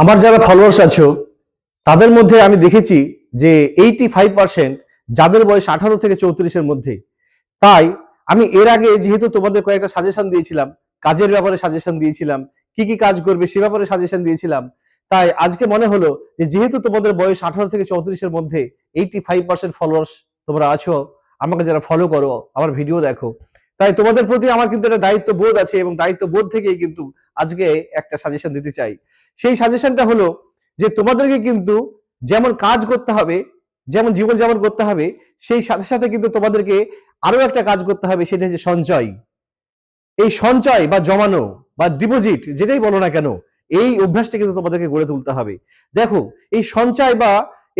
আমার যারা ফলোয়ার্স আছো, তাদের মধ্যে আমি দেখেছি যে এইটি ফাইভ পার্সেন্ট যাদের বয়স আঠারো থেকে চৌত্রিশের মধ্যে। তাই আমি এর আগে যেহেতু তোমাদের কয়েকটা সাজেশন দিয়েছিলাম, কাজের ব্যাপারে সাজেশন দিয়েছিলাম, কি কি কাজ করবে সে ব্যাপারে সাজেশন দিয়েছিলাম, তাই আজকে মনে হলো যে যেহেতু তোমাদের বয়স আঠারো থেকে চৌত্রিশের মধ্যে এইটি ফাইভ পার্সেন্ট ফলোয়ার্স তোমরা আছো, আমাকে যারা ফলো করো, আমার ভিডিও দেখো। তাই তোমাদের প্রতি আমার কিন্তু একটা দায়িত্ব বোধ আছে এবং দায়িত্ব বোধ থেকেই কিন্তু আজকে একটা সাজেশন দিতে চাই। সেই সাজেশনটা হলো যে তোমাদেরকে কিন্তু যেমন কাজ করতে হবে, যেমন জীবন যেমন করতে হবে, সেই সাথে সাথে কিন্তু তোমাদেরকে আরও একটা কাজ করতে হবে, সেটা হচ্ছে সঞ্চয়। এই সঞ্চয় বা জমানো বা ডিপোজিট যেটাই বলো না কেন, এই অভ্যাসটা কিন্তু তোমাদেরকে গড়ে তুলতে হবে। দেখো, এই সঞ্চয় বা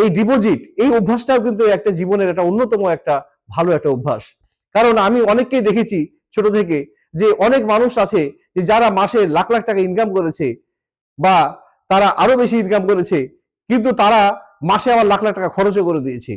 এই ডিপোজিট এই অভ্যাসটাও কিন্তু একটা জীবনের একটা অন্যতম একটা ভালো একটা অভ্যাস। কারণ আমি অনেককেই দেখেছি ছোট থেকে যে অনেক মানুষ আছে যে যারা মাসে লাখ লাখ টাকা ইনকাম করেছে বা তারা আরও বেশি ইনকাম করেছে, কিন্তু তারা মাসে আবার লাখ লাখ টাকা খরচও করে দিয়েছে।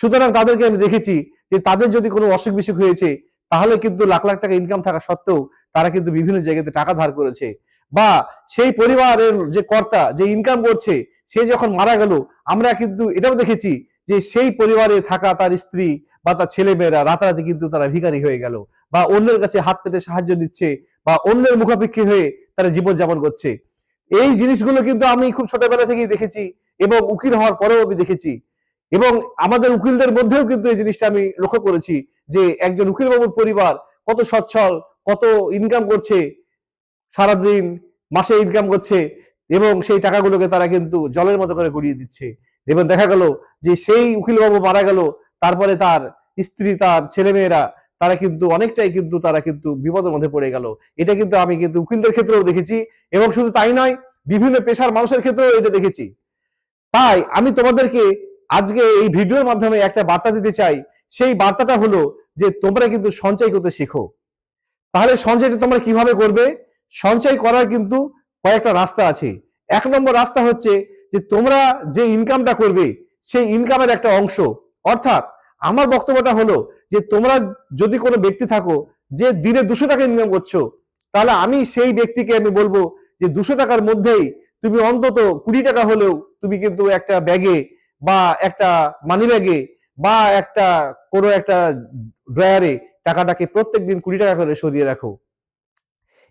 সুতরাং তাদেরকে আমি দেখেছি যে তাদের যদি কোনো অসুখ বিসুখ হয়েছে, তাহলে কিন্তু লাখ লাখ টাকা ইনকাম থাকা সত্ত্বেও তারা কিন্তু বিভিন্ন জায়গাতে টাকা ধার করেছে। বা সেই পরিবারের যে কর্তা যে ইনকাম করছে, সে যখন মারা গেল, আমরা কিন্তু এটাও দেখেছি যে সেই পরিবারে থাকা তার স্ত্রী বা তার ছেলেমেয়েরা রাতারাতি কিন্তু তারা ভিখারি হয়ে গেল বা অন্যের কাছে হাত পেতে সাহায্য দিচ্ছে বা অন্যের মুখাপেক্ষী হয়ে তারা জীবনযাপন করছে। এই জিনিসগুলো কিন্তু আমি খুব ছোটবেলা থেকেই দেখেছি এবং উকিল হওয়ার পরেও আমি দেখেছি। এবং আমাদের উকিলদের মধ্যেও কিন্তু এই জিনিসটা আমি লক্ষ্য করেছি যে একজন উকিল বাবুর পরিবার কত সচ্ছল, কত ইনকাম করছে, সারাদিন মাসে ইনকাম করছে এবং সেই টাকাগুলোকে তারা কিন্তু জলের মতো করে গড়িয়ে দিচ্ছে। এবং দেখা গেল যে সেই উকিল বাবু মারা গেল তারপরে তার স্ত্রী, তার ছেলেমেয়েরা, তারা কিন্তু অনেকটাই কিন্তু তারা কিন্তু বিপদের মধ্যে পড়ে গেল। এটা কিন্তু আমি কিন্তু উকিলদের ক্ষেত্রেও দেখেছি এবং শুধু তাই নয়, বিভিন্ন পেশার মানুষের ক্ষেত্রেও এটা দেখেছি। তাই আমি তোমাদেরকে আজকে এই ভিডিওর মাধ্যমে একটা বার্তা দিতে চাই। সেই বার্তাটা হলো যে তোমরা কিন্তু সঞ্চয় করতে শেখো। তাহলে সঞ্চয়টা তোমরা কীভাবে করবে? সঞ্চয় করার কিন্তু কয়েকটা রাস্তা আছে। এক নম্বর রাস্তা হচ্ছে যে তোমরা যে ইনকামটা করবে, সেই ইনকামের একটা অংশ। অর্থাৎ আমার বক্তব্যটা হলো যে তোমরা যদি কোনো ব্যক্তি থাকো যে দিনে দুশো টাকা ইনকাম করছ, তাহলে আমি সেই ব্যক্তিকে আমি বলব যে দুশো টাকার মধ্যেই তুমি অন্তত কুড়ি টাকা হলেও তুমি কিন্তু একটা ব্যাগে বা একটা মানি ব্যাগে বা একটা কোনো একটা ড্রয়ারে টাকাটাকে প্রত্যেক দিন কুড়ি টাকা করে সরিয়ে রাখো।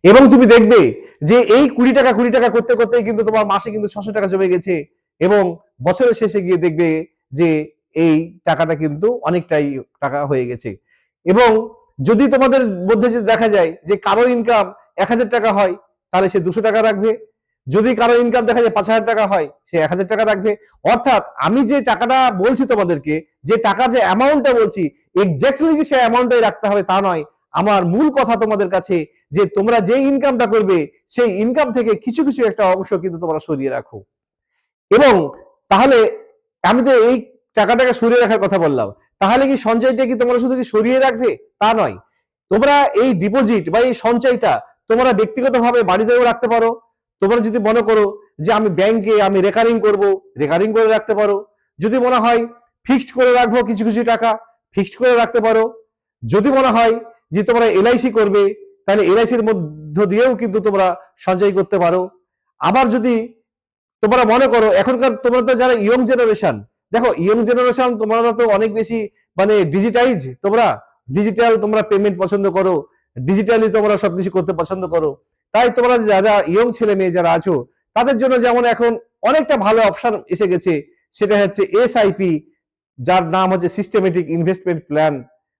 এবং তুমি দেখবে যে এই কুড়ি টাকা কুড়ি টাকা করতে, করতেই কিন্তু তোমার মাসে কিন্তু ছশো টাকা জমে গেছে এবং বছরের শেষে গিয়ে দেখবে যে এই টাকাটা কিন্তু অনেকটাই টাকা হয়ে গেছে। এবং যদি তোমাদের মধ্যে যদি দেখা যায় যে কারও ইনকাম এক হাজার টাকা হয়, তাহলে সে দুশো টাকা রাখবে। যদি কারও ইনকাম দেখা যায় পাঁচ হাজার টাকা হয়, সে এক হাজার টাকা রাখবে। অর্থাৎ আমি যে টাকাটা বলছি তোমাদেরকে, যে টাকা যে অ্যামাউন্টটা বলছি এক্স্যাক্টলি যে সে অ্যামাউন্টটাই রাখতে হবে তা নয়। আমার মূল কথা তোমাদের কাছে যে তোমরা যে ইনকামটা করবে, সেই ইনকাম থেকে কিছু কিছু একটা অংশ কিন্তু তোমরা সরিয়ে রাখো। এবং তাহলে আমি তো এই টাকাটাকে সরিয়ে রাখার কথা বললাম। তাহলে কি সঞ্চয়টা কি তোমরা শুধু কি সরিয়ে রাখবে? তা নয়। তোমরা এই ডিপোজিট বা এই সঞ্চয়টা তোমরা ব্যক্তিগতভাবে বাড়িতেও রাখতে পারো। তোমরা যদি মনে করো যে আমি ব্যাংকে আমি রেকারিং করব রেকারিং করে রাখতে পারো। যদি মনে হয় ফিক্সড করে রাখব কিছু কিছু টাকা ফিক্সড করে রাখতে পারো। যদি মনে হয় যে তোমরা এলআইসি করবে, তাহলে এলআইসির মধ্য দিয়েও কিন্তু তোমরা সঞ্চয় করতে পারো। আবার যদি তোমরা মনে করো, এখনকার তোমরা তো যারা ইয়ং জেনারেশন দেখো ইয়ং জেনারেশন তোমরা তো অনেক বেশি মানে ডিজিটাইজ তোমরা ডিজিটাল তোমরা পেমেন্ট পছন্দ করো ডিজিটালি তোমরা সবকিছু করতে পছন্দ করো। তাই তোমরা যা যা ইয়ং ছেলে মেয়ে যারা আছো, তাদের জন্য যেমন এখন অনেকটা ভালো অপশন এসে গেছে, সেটা হচ্ছে এসআইপি যার নাম হচ্ছে সিস্টেমেটিক ইনভেস্টমেন্ট প্ল্যান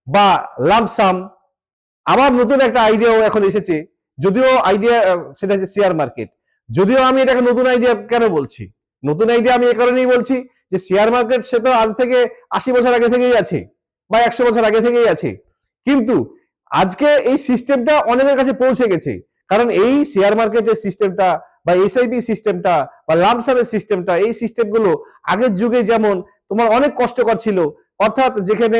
বা লামসাম আমার নতুন একটা আইডিয়াও এখন এসেছে, যদিও আইডিয়া সেটা হচ্ছে শেয়ার মার্কেট যদিও আমি এটাকে নতুন আইডিয়া কেন বলছি? নতুন আইডিয়া আমি এ কারণেই বলছি যে শেয়ার মার্কেট সে তো আজ থেকে আশি বছর আগে থেকেই আছে বা একশো বছর আগে থেকেই আছে। কিন্তু আজকে এই সিস্টেমটা অনেকের কাছে পৌঁছে গেছে। কারণ এই শেয়ার মার্কেটের সিস্টেমটা বা এসআইপি সিস্টেমটা বা লামসামের সিস্টেমটা এই সিস্টেমগুলো আগের যুগে যেমন তোমার অনেক কষ্টকর ছিল, অর্থাৎ যেখানে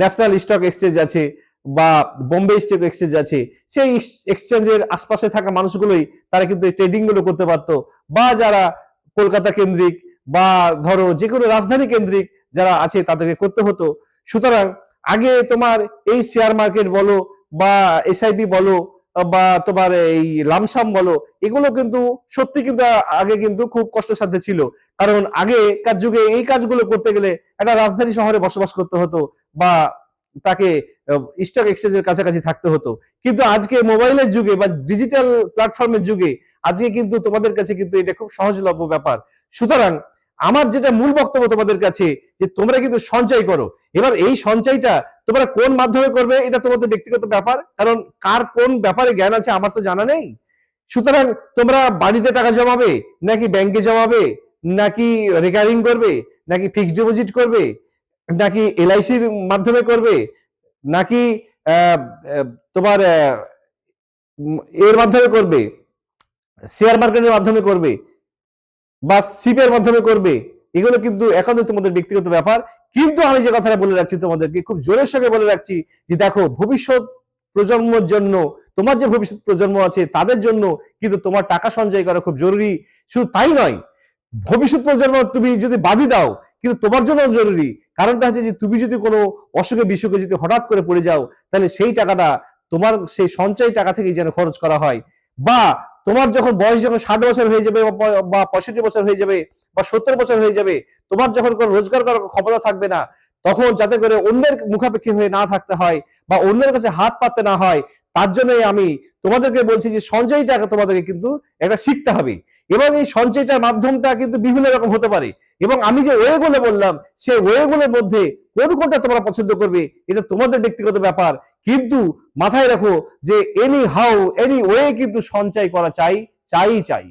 ন্যাশনাল স্টক এক্সচেঞ্জ আছে বা বোম্বে স্টক এক্সচেঞ্জ আছে, সেই এক্সচেঞ্জের আশপাশে থাকা মানুষগুলোই তারা কিন্তু এই করতে পারতো। বা যারা কলকাতা কেন্দ্রিক বা ধরো যে কোনো রাজধানী কেন্দ্রিক যারা আছে তাদেরকে করতে হতো। সুতরাং আগে তোমার এই শেয়ার মার্কেট বলো বা এসআইপি বলো বা তোমার এই লামসাম বলো, এগুলো কিন্তু সত্যি কিন্তু আগে কিন্তু খুব কষ্টসাধ্য ছিল। কারণ আগেকার যুগে এই কাজগুলো করতে গেলে একটা রাজধানী শহরে বসবাস করতে হতো বা তাকে স্টক এক্সচেঞ্জের কাছাকাছি থাকতে হতো। কিন্তু আজকে মোবাইলের যুগে বা ডিজিটাল প্ল্যাটফর্মের যুগে আজকে কিন্তু তোমাদের কাছে কিন্তু এটা খুব সহজলভ্য ব্যাপার। সুতরাং আমার যেটা মূল বক্তব্য তোমাদের কাছে, যে তোমরা কিন্তু সঞ্চয় করো। এবার এই সঞ্চয়টা তোমরা কোন মাধ্যমে করবে, এটা তোমাদের ব্যক্তিগত ব্যাপার, কারণ কার কোন ব্যাপারে জ্ঞান আছে আমার তো জানা নেই। সুতরাং তোমরা বাড়িতে টাকা জমাবে, নাকি ব্যাংকে জমাবে, নাকি রেকারিং করবে, নাকি ফিক্সড ডিপোজিট করবে, নাকি এলআইসির মাধ্যমে করবে, নাকি তোমার এর মাধ্যমে করবে শেয়ার মার্কেটের মাধ্যমে করবে বা সিপের মাধ্যমে করবে, এগুলো কিন্তু এখনও তোমাদের ব্যক্তিগত ব্যাপার। কিন্তু আমি যে কথাটা বলে রাখছি তোমাদেরকে, খুব জোরের সঙ্গে বলে রাখছি যে দেখো, ভবিষ্যৎ প্রজন্মের জন্য, তোমার যে ভবিষ্যৎ প্রজন্ম আছে, তাদের জন্য কিন্তু তোমার টাকা সঞ্চয় করা খুব জরুরি। শুধু তাই নয়, ভবিষ্যৎ প্রজন্ম তুমি যদি বাদি দাও, কিন্তু তোমার জন্য জরুরি। কারণটা হচ্ছে যে তুমি যদি কোনো অসুখে বিসুখে যদি হঠাৎ করে পড়ে যাও, তাহলে সেই টাকাটা তোমার সেই সঞ্চয় টাকা থেকেই যেন খরচ করা হয়। বা তোমার যখন বয়স যখন ষাট বছর হয়ে যাবে বা পঁয়ষট্টি বছর হয়ে যাবে বা সত্তর বছর হয়ে যাবে, তোমার যখন কোনো রোজগার করার ক্ষমতা থাকবে না, তখন যাতে করে অন্যের মুখাপেক্ষি হয়ে না থাকতে হয় বা অন্যের কাছে হাত পাততে না হয়, তার জন্যই আমি তোমাদেরকে বলছি যে সঞ্চয়টাকে তোমাদেরকে কিন্তু এটা শিখতে হবে। এবং এই সঞ্চয়টার মাধ্যমটা কিন্তু বিভিন্ন রকম হতে পারে। এবং আমি যে ওয়েগুলো বললাম, সেই ওয়েগুলোর মধ্যে কোন কোনটা তোমরা পছন্দ করবে, এটা তোমাদের ব্যক্তিগত ব্যাপার। কিন্তু মাথায় রাখো যে এনি হাউ এনি ওয়ে কিন্তু সঞ্চয় করা চাই চাই চাই।